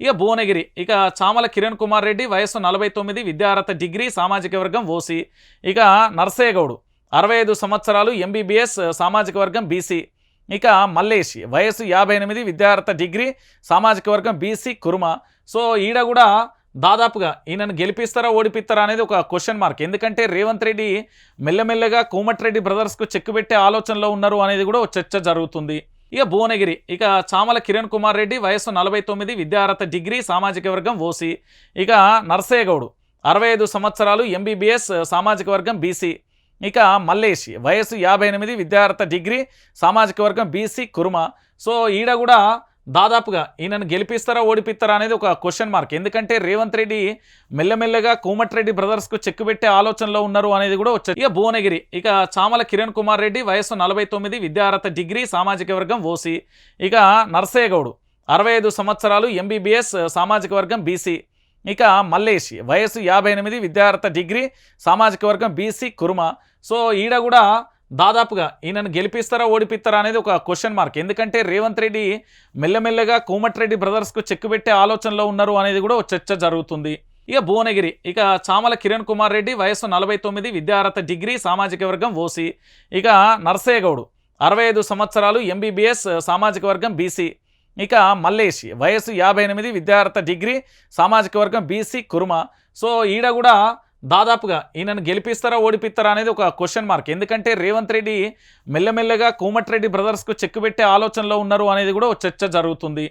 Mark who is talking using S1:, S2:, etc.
S1: ఇక భువనగిరి ఇక చామల కిరణ్ కుమార్ రెడ్డి వయసు నలభై తొమ్మిది విద్యార్హత డిగ్రీ సామాజిక వర్గం ఓసీ. ఇక నర్సేగౌడు అరవై ఐదు సంవత్సరాలు ఎంబీబీఎస్ సామాజిక వర్గం బీసీ. ఇక మల్లేష్ వయసు యాభై ఎనిమిది విద్యార్థ డిగ్రీ సామాజిక వర్గం బీసీ కుర్మ. సో ఈడ కూడా దాదాపుగా ఈయనను గెలిపిస్తారా ఓడిపిస్తారా అనేది ఒక క్వశ్చన్ మార్క్ ఎందుకంటే రేవంత్ రెడ్డి మెల్లమెల్లగా కోమటిరెడ్డి బ్రదర్స్కు చెక్ పెట్టే ఆలోచనలో ఉన్నారు అనేది కూడా చర్చ జరుగుతుంది. ఇక భువనగిరి ఇక చామల కిరణ్ కుమార్ రెడ్డి వయసు నలభై తొమ్మిది విద్యార్హత డిగ్రీ సామాజిక వర్గం ఓసీ. ఇక నర్సేగౌడు అరవై ఐదు సంవత్సరాలు ఎంబీబీఎస్ సామాజిక వర్గం బీసీ. ఇక మల్లేష్ వయసు యాభై ఎనిమిది విద్యార్హత డిగ్రీ సామాజిక వర్గం బీసీ కుర్మ. సో ఈడ కూడా దాదాపుగా ఈయనను గెలిపిస్తారా ఓడిపిస్తారా అనేది ఒక క్వశ్చన్ మార్క్ ఎందుకంటే రేవంత్ రెడ్డి మెల్లమెల్లగా కోమటిరెడ్డి బ్రదర్స్కు చెక్ పెట్టే ఆలోచనలో ఉన్నారు అనేది కూడా వచ్చారు ఇక భువనగిరి ఇక చామల కిరణ్ కుమార్ రెడ్డి వయసు నలభై తొమ్మిది విద్యార్హత డిగ్రీ సామాజిక వర్గం ఓసీ. ఇక నర్సేగౌడ్ అరవై ఐదు సంవత్సరాలు ఎంబీబీఎస్ సామాజిక వర్గం బీసీ ఇక మల్లేష్ వయసు యాభై ఎనిమిది విద్యార్హత డిగ్రీ సామాజిక వర్గం బీసీ కుర్మ. సో ఈడ కూడా దాదాపుగా ఈయనను గెలిపిస్తారా ఓడిపిస్తారా అనేది ఒక క్వశ్చన్ మార్క్ ఎందుకంటే రేవంత్ రెడ్డి మెల్లమెల్లగా కోమటిరెడ్డి బ్రదర్స్కు చెక్ పెట్టే ఆలోచనలో ఉన్నారు అనేది కూడా ఒక చర్చ జరుగుతుంది. ఇక భువనగిరి ఇక చామల కిరణ్ కుమార్ రెడ్డి వయసు నలభై తొమ్మిది విద్యార్హత డిగ్రీ సామాజిక వర్గం ఓసీ. ఇక నర్సేగౌడ్ అరవై ఐదు సంవత్సరాలు ఎంబీబీఎస్ సామాజిక వర్గం బీసీ ఇక మల్లేష్ వయసు యాభై ఎనిమిది విద్యార్హత డిగ్రీ సామాజిక వర్గం బీసీ కుర్మ. సో ఈడ కూడా దాదాపుగా ఈయనను గెలిపిస్తారా ఓడిపిస్తారా అనేది ఒక క్వశ్చన్ మార్క్ ఎందుకంటే రేవంత్ రెడ్డి మెల్లమెల్లగా కోమటిరెడ్డి బ్రదర్స్కు చెక్ పెట్టే ఆలోచనలో ఉన్నారు అనేది కూడా ఒక చర్చ జరుగుతుంది.